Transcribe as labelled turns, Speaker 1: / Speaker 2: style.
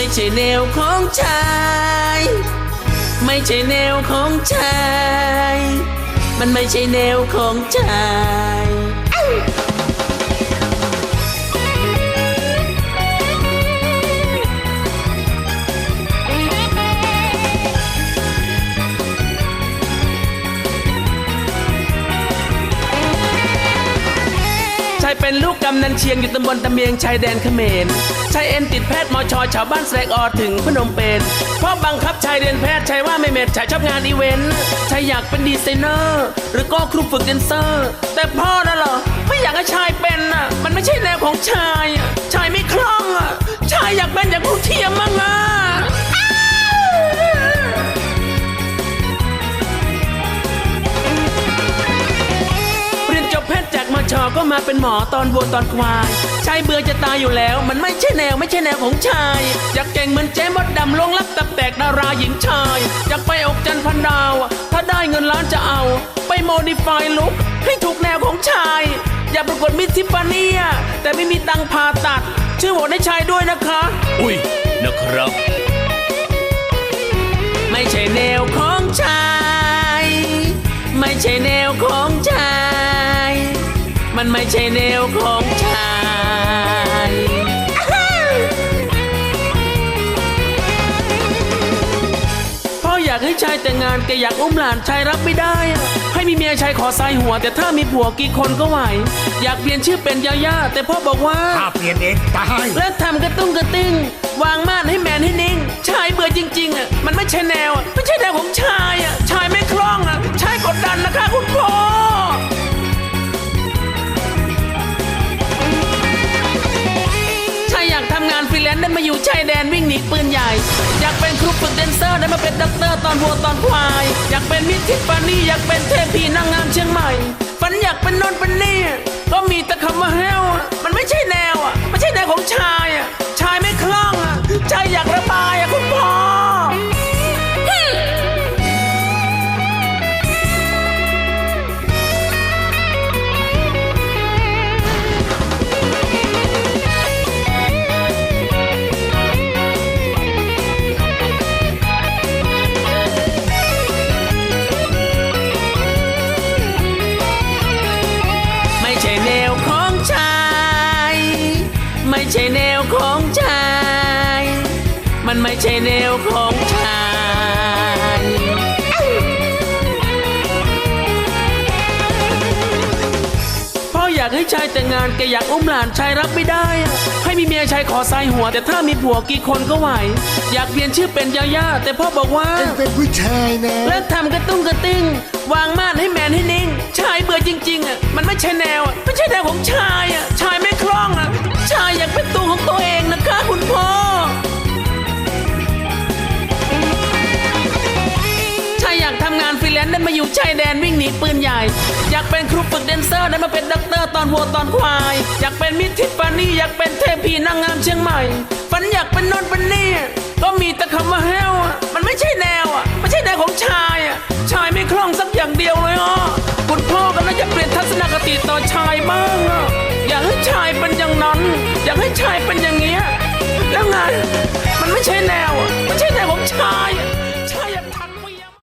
Speaker 1: ไม่ใช่แนวของชาย ไม่ใช่แนวของชาย มันไม่ใช่แนวของชาย เป็นลูกกำนันเชียงอยู่ตำบลตะเมียงชายแดนเขมรชายเอ็นติดแพทย์มอชอชาวบ้านแสกออถึงพนมเปญพ่อบังคับชายเรียนแพทย์ชายว่าไม่เม็ดชายชอบงานอีเวนต์ชายอยากเป็นดีไซเนอร์ หรือก็ครูฝึกแดนเซอร์ แต่พ่อน่ะเหรอไม่อยากให้ชายเป็นอะมันไม่ใช่แนวของชายอะชายไม่คล่องอะชายอยากเป็นอย่างผู้เทียม ทย์จากมชก็มาเป็นหมอตอนวัวตอนควายชายเบื่อจะตายอยู่แล้ว มันไม่ใช่แนวไม่ใช่แนวของชายอยากเก่งเหมือนเจ๊มดดำลงรับตับแตกดาราหญิงชายอยากไปอกจันทร์พันดาว ถ้าได้เงินล้านจะเอา ไปโมดิฟายลุคให้ถูกแนวของชาย อยากประกวดมิสทิฟฟานี่อะแต่ไม่มีตังค์ผ่าตัด ชื่อโหวตให้ชายด้วยนะคะ
Speaker 2: อุ้ยนะครับ
Speaker 1: ไม่ใช่แน ไม่ใช่แนวของชายพ่ออยากให้ชายแต่งงานแต่อยากอุ้มหลานชายรับไม่ได้อะให้มีเมียชายขอสายหัว แต่ถ้ามีผัวกี่คนก็ไหว อยากเปลี่ยนชื่อเป็นยาย่าแต่พ่อบอกว่า
Speaker 2: ถ้าเปลี่ยนเองตาย
Speaker 1: แล้วทำกระตุ้งกระติ้งวางม่านให้แมนให้นิ่ง ชายเบื่อจริงๆอะมันไม่ใช่แนวอะไม่ใช่แนวของช ได้มาอยู่ชายแดนวิ่งหนีปืนใหญ่ อยากเป็นครูฝึกแดนเซอร์ได้มาเป็นด็อกเตอร์ตอนวัวตอนควาย อยากเป็นมิทิฟานี่อยากเป็นเทพีนางงามเชียงใหม่ฝันอยากเป็นโนนเป็นนี่ก็มีแต่คำว่าเฮลมันไม่ใช่แนวอะไม่ใช่แนวของชา ใช่แนวของชาย มันไม่ใช่แนวของชายพ่ออยากให้ชายแต่งงานแกอยากอุ้มหลานชายรับไม่ได้อะให้มีเมียชายขอสายหัว แต่ถ้ามีผัวกี่คนก็ไหว อยากเปลี่ยนชื่อเป็นยาย่าแต่พ่อบอกว่า
Speaker 2: เป็นผู้ชายนะ
Speaker 1: แล้วทำกระตุ้งกระติ้งวางม่านให้แมนให้นิ่ง ชายเบื่อจริงๆอะมันไม่ใช่แนวอะไม่ใช่แนวของชายอะ นมาอยู่ชายแดนวิ่งหนีปืนใหญ่ อยากเป็นครูฝึกแดนเซอร์ได้มาเป็นด็อกเตอร์ตอนวัวตอนควาย อยากเป็นมิทิฟานี่อยากเป็นเทพีนางงามเชียงใหม่ฝันอยากเป็นโนนเป็นนี่ก็มีแต่คำว่าแฮวมันไม่ใช่แนวอะไม่ใช่แนวของชายอะชายไม่คล่องสักอย่างเดียวเลยอะคุณพ่อก็น่าจะเปลี่ยนทัศนคติต่อชายบ้างอะอยากให้ชายเป็นอย่างนั้น อยากให้ชายเป็นอย่าง